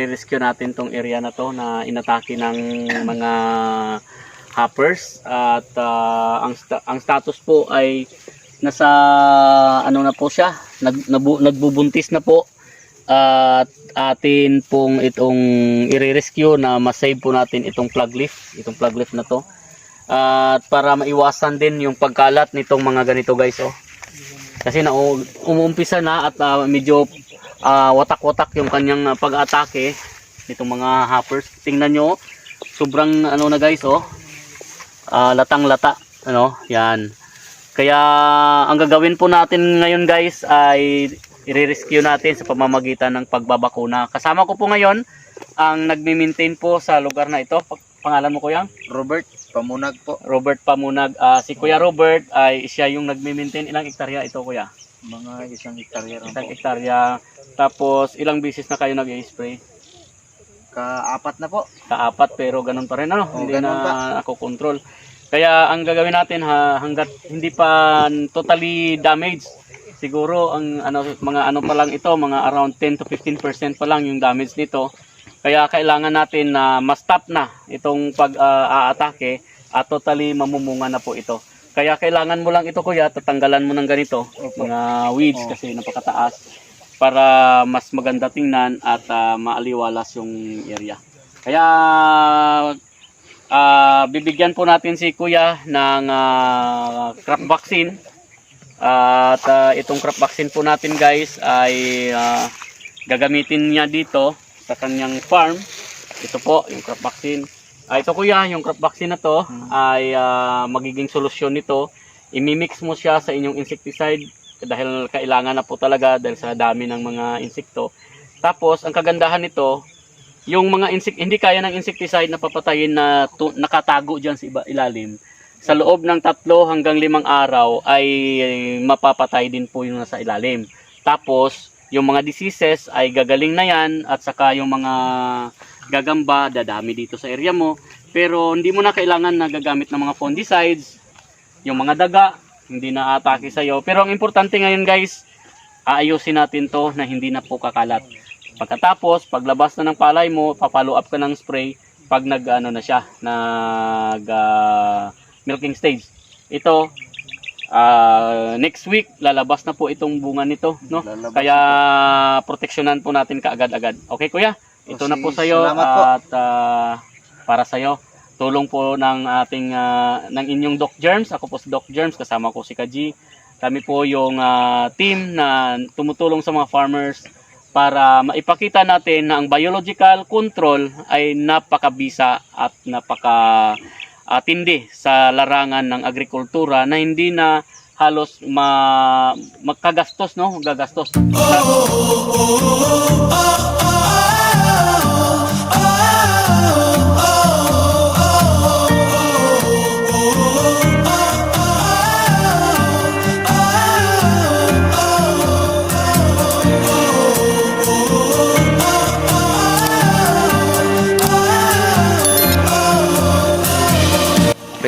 i-rescue natin tong area na to na inatake ng mga hoppers. At ah, ang ang status po ay nasa ano na po siya nag, nabu- nagbubuntis na po. At atin pong itong i-rescue na masave po natin itong plug leaf itong plug leaf na to. At para maiwasan din yung pagkalat nitong mga ganito guys oh. Kasi na umuumpisa na at ah, medyo ah, watak-watak yung kanyang ah, pag-atake nitong mga hoppers tingnan nyo sobrang ano na guys oh Ah, latang-lata ano yan kaya ang gagawin po natin ngayon guys ay i-rescue natin sa pamamagitan ng pagbabakuna. Kasama ko po ngayon ang nagme-maintain po sa lugar na ito. Pa- Pangalan mo kuya? Robert, pamunag po. Robert Pamunag. Ah, si Kuya Robert ay siya yung nagme-maintain. Ilang hektarya ito kuya? Mga isang hektarya rin Isang po. hektarya. Tapos ilang bisis na kayo nag-spray? Kaapat na po. Kaapat pero ganun pa rin ano? Oh, hindi ganun na ako control. Kaya ang gagawin natin ha, hanggat hindi pa totally damaged, siguro ang ano mga ano pa lang ito, mga around 10 to 15% pa lang yung damage nito. Kaya kailangan natin na ma-stop na itong pag-aatake at totally mamumunga na po ito. Kaya kailangan mo lang ito kuya, tatanggalan mo ng ganito, Opo. mga weeds Oh. kasi napakataas para mas maganda tingnan at ah, maaliwalas yung area. Kaya ah, bibigyan po natin si Kuya ng ah, crop vaccine. at ah, itong crop vaccine po natin guys ay ah, gagamitin niya dito sa kanyang farm. Ito po yung crop vaccine. Ah, ito kuya, yung crop vaccine na to ay ah, magiging solusyon nito. Imimix mo siya sa inyong insecticide dahil kailangan na po talaga dahil sa dami ng mga insekto. Tapos, ang kagandahan nito, yung mga insect hindi kaya ng insecticide na papatayin na tu- nakatago diyan sa iba, ilalim. Sa loob ng tatlo hanggang limang araw ay mapapatay din po yung nasa ilalim. Tapos, yung mga diseases ay gagaling na yan at saka yung mga gagamba dadami dito sa area mo. Pero hindi mo na kailangan na gagamit ng mga fungicides, yung mga daga, hindi na atake sa'yo. Pero ang importante ngayon guys, aayusin natin to na hindi na po kakalat. Pagkatapos, paglabas na ng palay mo, papalo up ka ng spray pag nag ano na siya, nag ah, milking stage. Ito ah, next week lalabas na po itong bunga nito, no? Lalabas Kaya proteksyonan po natin kaagad-agad. Okay, kuya? Ito na po sa iyo at ah, para sa iyo. Tulong po ng ating ah, ng inyong Doc Germs. Ako po si Doc Germs, kasama ko si Kaji. Kami po yung ah, team na tumutulong sa mga farmers para maipakita natin na ang biological control ay napakabisa at napaka ah, tindi sa larangan ng agrikultura na hindi na halos ma magkagastos no gagastos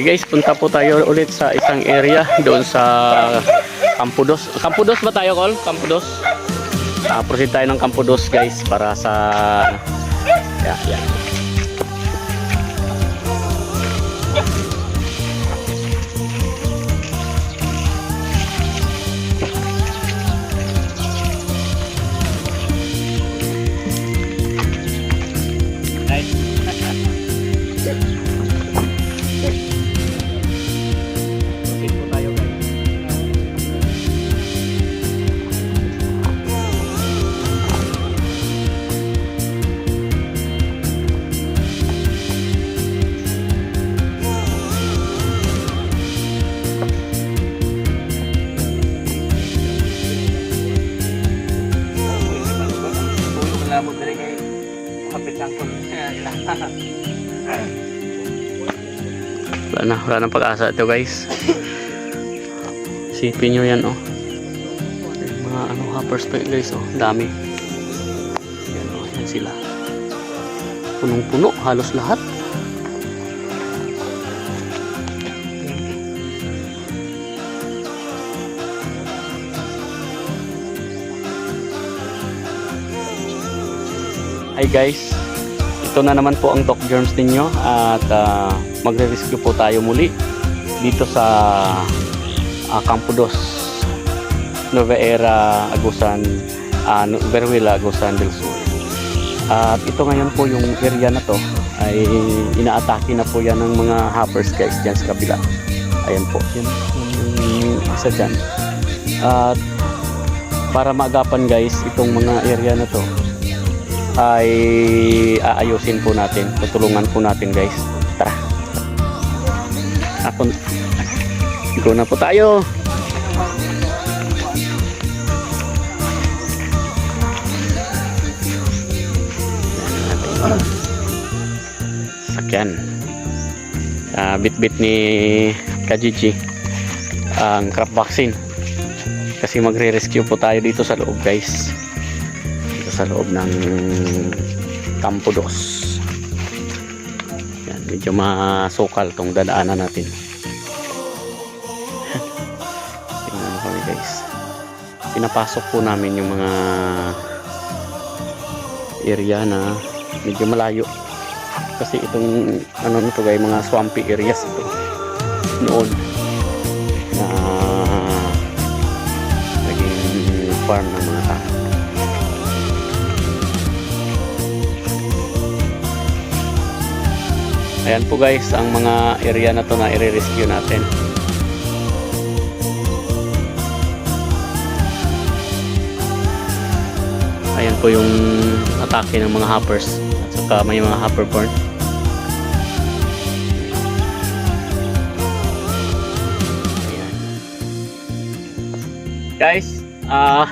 Okay guys, punta po tayo ulit sa isang area doon sa Campudos. Campudos ba tayo, Col? Campudos? Ah, proceed tayo ng Campudos guys para sa yeah, yeah. Na, wala nang pag-asa ito guys. Sipin nyo yan oh. Mga ano hoppers pa guys oh, dami. Yan oh, yan sila. Punong-puno, halos lahat. Hi guys, ito na naman po ang Doc Germs ninyo at ah, magre-rescue po tayo muli dito sa uh, Campo Dos, Nueva Era, Agusan, uh, Beruela, Agusan del Sur. At ito ngayon po yung area na to ay inaatake na po yan ng mga hoppers guys dyan sa kabila. Ayan po, yun yung isa dyan. At para maagapan guys itong mga area na to ay aayusin po natin tutulungan po natin guys ako go na po tayo. Sakyan. Ah, bit-bit ni Kajiji ang crop vaccine. Kasi magre-rescue po tayo dito sa loob guys. Dito sa loob ng Campo Dos yan, medyo masukal tong dadaanan natin pinapasok po namin yung mga area na medyo malayo kasi itong ano nito guys mga swampy areas ito noon na naging farm ng mga tao. Ayan po guys, ang mga area na to na i-rescue natin. Po yung atake ng mga hoppers at saka may mga hopper. Ayan. Guys, ah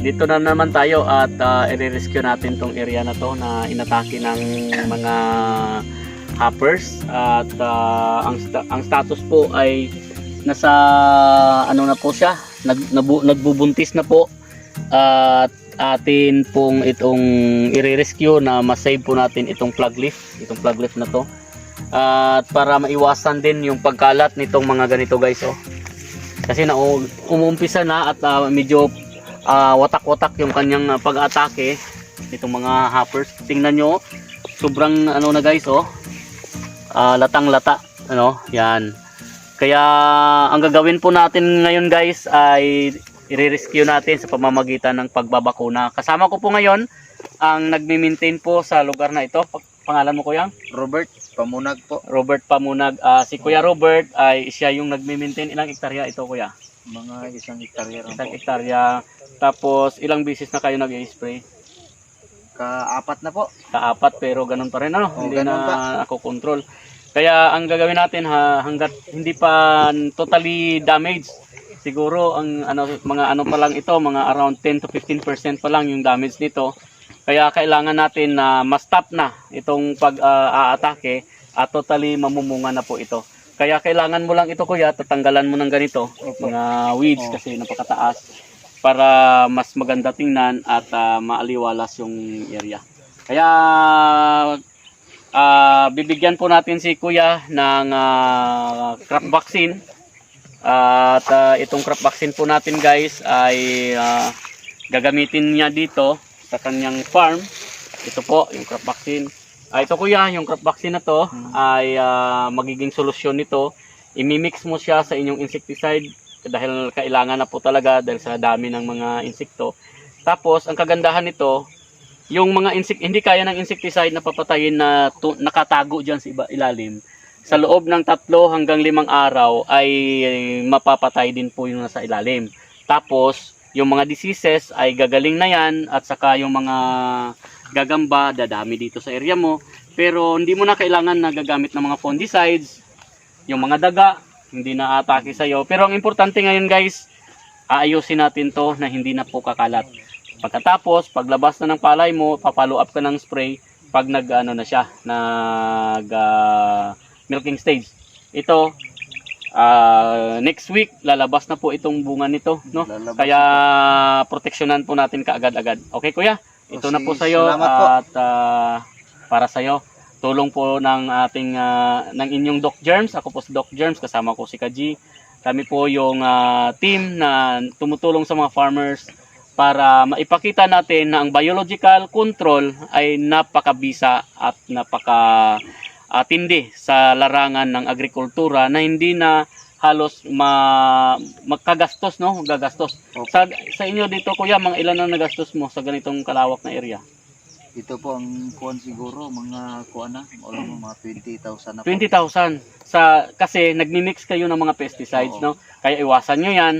dito na naman tayo at uh, i-rescue natin tong area na to na inatake ng mga hoppers at ah, ang sta- ang status po ay nasa ano na po siya nag, nabu- nagbubuntis na po at atin pong itong i-rescue na masave po natin itong plug leaf itong plug leaf na to. At para maiwasan din yung pagkalat nitong mga ganito guys oh. Kasi na umuumpisa na at ah, medyo ah, watak-watak yung kanyang ah, pag-atake nitong mga hoppers. Tingnan nyo sobrang ano na guys oh. Ah, latang-lata ano yan. Kaya ang gagawin po natin ngayon guys ay i-rescue natin sa pamamagitan ng pagbabakuna. Kasama ko po ngayon ang nagme-maintain po sa lugar na ito. Pa- pangalan mo kuya? Robert, pamunag po. Robert Pamunag. Ah, si Kuya Robert ay siya yung nagme-maintain ilang hektarya ito kuya? Mga isang hektarya rin isang po. hektarya tapos ilang bisis na kayo nag-spray Kaapat na po. kaapat pero ganun pa rin ano? Oo, hindi ganun na ako control kaya ang gagawin natin ha, hanggat hindi pa totally damaged siguro ang ano mga ano pa lang ito mga around 10 to 15% pa lang yung damage nito kaya kailangan natin na ma-stop na itong pag-aatake at totally mamumunga na po ito kaya kailangan mo lang ito kuya tatanggalan mo ng ganito Opo. mga weeds Oo. kasi napakataas para mas maganda tingnan at ah, maaliwalas yung area. Kaya ah, bibigyan po natin si Kuya ng ah, crop vaccine. At ah, itong crop vaccine po natin guys ay ah, gagamitin niya dito sa kanyang farm. Ito po yung crop vaccine. Ah, ito kuya, yung crop vaccine na to Hmm. ay ah, magiging solusyon nito. Imimix mo siya sa inyong insecticide dahil kailangan na po talaga dahil sa dami ng mga insekto. Tapos, ang kagandahan nito, yung mga insect hindi kaya ng insecticide na papatayin na tu- nakatago diyan sa iba ilalim. Sa loob ng tatlo hanggang limang araw ay mapapatay din po yung nasa ilalim. Tapos, yung mga diseases ay gagaling na yan at saka yung mga gagamba dadami dito sa area mo. Pero hindi mo na kailangan na gagamit ng mga fungicides, yung mga daga, hindi na atake sa'yo. Pero ang importante ngayon guys, aayusin natin to na hindi na po kakalat. Pagkatapos, paglabas na ng palay mo, papalo up ka ng spray pag nag ano na siya, nag ah, milking stage. Ito ah, next week lalabas na po itong bunga nito, no? Lalabas Kaya na proteksyonan po natin kaagad-agad. Okay kuya? Ito na po Okay, sa iyo salamat po. at ah, para sa iyo tulong po ng ating ah, ng inyong Doc Germs. Ako po si Doc Germs kasama ko si Kaji. Kami po yung ah, team na tumutulong sa mga farmers para maipakita natin na ang biological control ay napakabisa at napaka ah, tindi sa larangan ng agrikultura na hindi na halos ma magkagastos no? Gagastos. Opo. sa sa inyo dito kuya mga ilan ang nagastos mo sa ganitong kalawak na area? Ito po ang kuan siguro, mga kuan na, o mga 20,000 na po. 20,000 sa kasi nagmi-mix kayo ng mga pesticides Oo. no? Kaya iwasan nyo yan.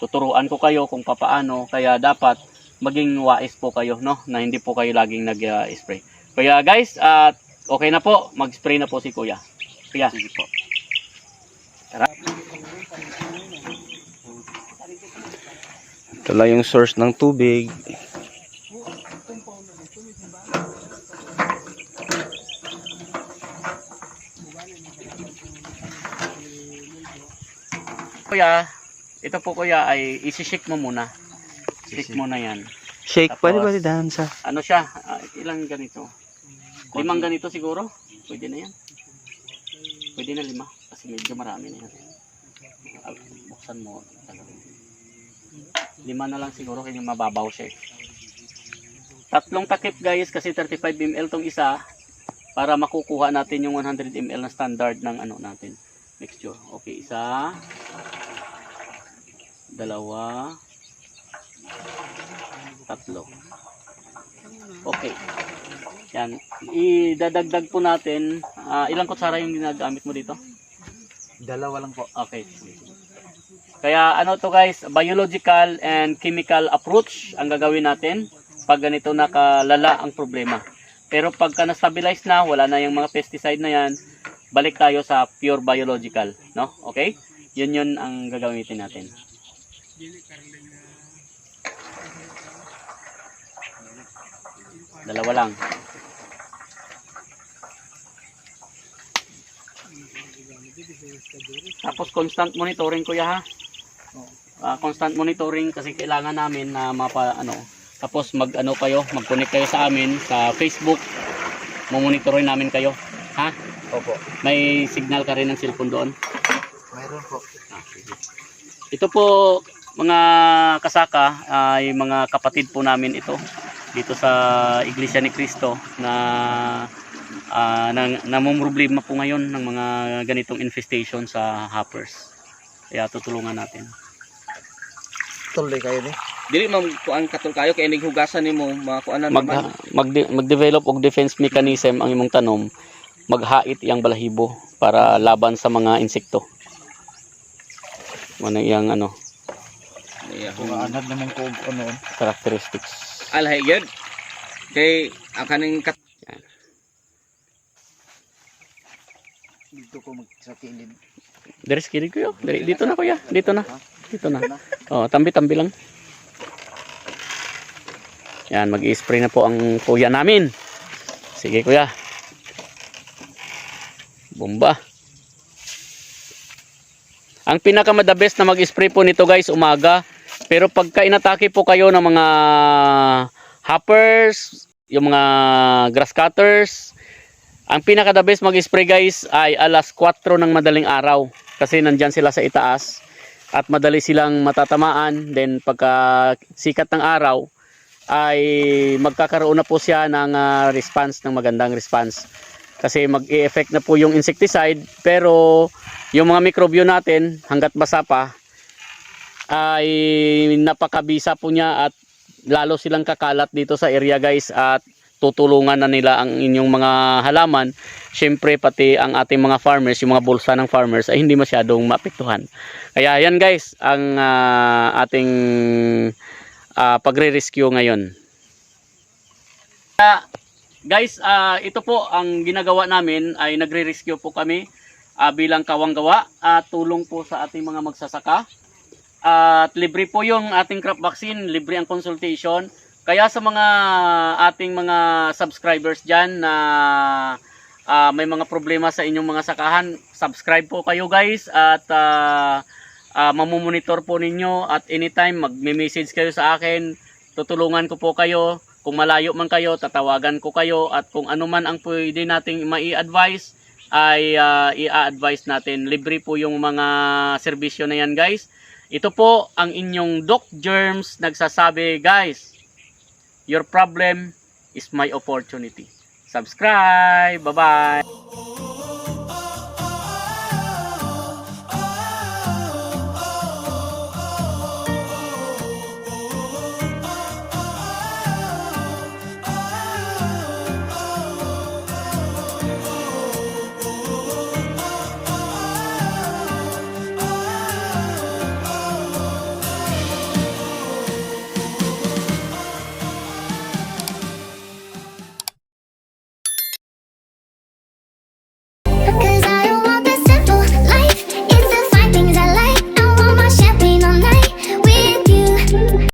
Tuturuan ko kayo kung papaano. Kaya dapat maging wais po kayo no? Na hindi po kayo laging nag-spray kaya guys at okay na po. Mag-spray na po si kuya. Kuya. Sige po. Ito lang yung source ng tubig. kuya ito po kuya ay isi-shake mo muna. Shake mo na yan. Shake, Tapos- pwede ba dansa? ano siya? Ah, ilang ganito limang ganito siguro. Pwede na yan. Pwede na lima. Kasi medyo marami na yan. Ah, buksan mo. Lima na lang siguro kaya mababaw siya eh. tatlong takip guys kasi 35 ml tong isa para makukuha natin yung 100 ml na standard ng ano natin mixture. Okay isa. Dalawa. Tatlo okay yan idadagdag po natin ah, ilang kutsara yung ginagamit mo dito Dalawa lang po. Okay. Kaya ano to guys, biological and chemical approach ang gagawin natin pag ganito nakalala ang problema. Pero pagka na-stabilize na, wala na yung mga pesticide na yan, balik tayo sa pure biological, no? Okay? Yun yun ang gagamitin natin. Dalawa lang. Tapos constant monitoring kuya ha. Ah, constant monitoring kasi kailangan namin na mapa ano. Tapos mag ano kayo, mag-connect kayo sa amin sa Facebook. Mo-monitorin namin kayo. Ha? Opo. May signal ka rin ng cellphone doon. Mayroon po. Ah. Ito po mga kasaka ay mga kapatid po namin ito dito sa Iglesia ni Cristo na uh, namumroblema po ngayon ng mga ganitong infestation sa hoppers. Kaya tutulungan natin. Tuloy kayo ni. dili man kuan katul kayo kay nighugasan nimo mga kuanan Mag, naman mag, mag-develop og defense mechanism ang imong tanom, maghait iyang balahibo para laban sa mga insekto. Ano iyang ano, Yeah, Kung anad naman ko ano. characteristics. Alhay gyud kay ang kaning kat Dito ko mag sa kilid. Deres kilig ko yun. Dari- Dito na kuya. Dito na. Dito na. Oh, tambi-tambi lang. Yan, mag-i-spray na po ang kuya namin. Sige kuya. Bomba. Ang pinaka best na mag-spray po nito guys, umaga. Pero pagka inatake po kayo ng mga hoppers, yung mga grass cutters, ang pinaka the best mag-spray guys ay alas 4 ng madaling araw. Kasi nandyan sila sa itaas at madali silang matatamaan. Then pagka sikat ng araw ay magkakaroon na po siya ng ah, response ng magandang response. Kasi mag-e-effect na po yung insecticide. Pero yung mga mikrobyo natin hanggat basa pa ay napakabisa po niya at lalo silang kakalat dito sa area guys at tutulungan na nila ang inyong mga halaman. Syempre pati ang ating mga farmers yung mga bulsa ng farmers ay hindi masyadong maapektuhan kaya yan guys ang ah, ating ah, pagre-rescue ngayon. Kaya, guys ah, ito po ang ginagawa namin ay nagre-rescue po kami ah, bilang kawanggawa at tulong po sa ating mga magsasaka at libre po yung ating crop vaccine libre ang consultation kaya sa mga ating mga subscribers dyan na ah, may mga problema sa inyong mga sakahan, subscribe po kayo guys at uh, mamumonitor po ninyo at anytime magme-message kayo sa akin, tutulungan ko po kayo. Kung malayo man kayo, tatawagan ko kayo at kung ano man ang pwede nating mai-advise ay ah, i-advise natin. Libre po yung mga serbisyo na yan guys. Ito po ang inyong Doc Germs nagsasabi, guys, your problem is my opportunity. Subscribe! Bye-bye!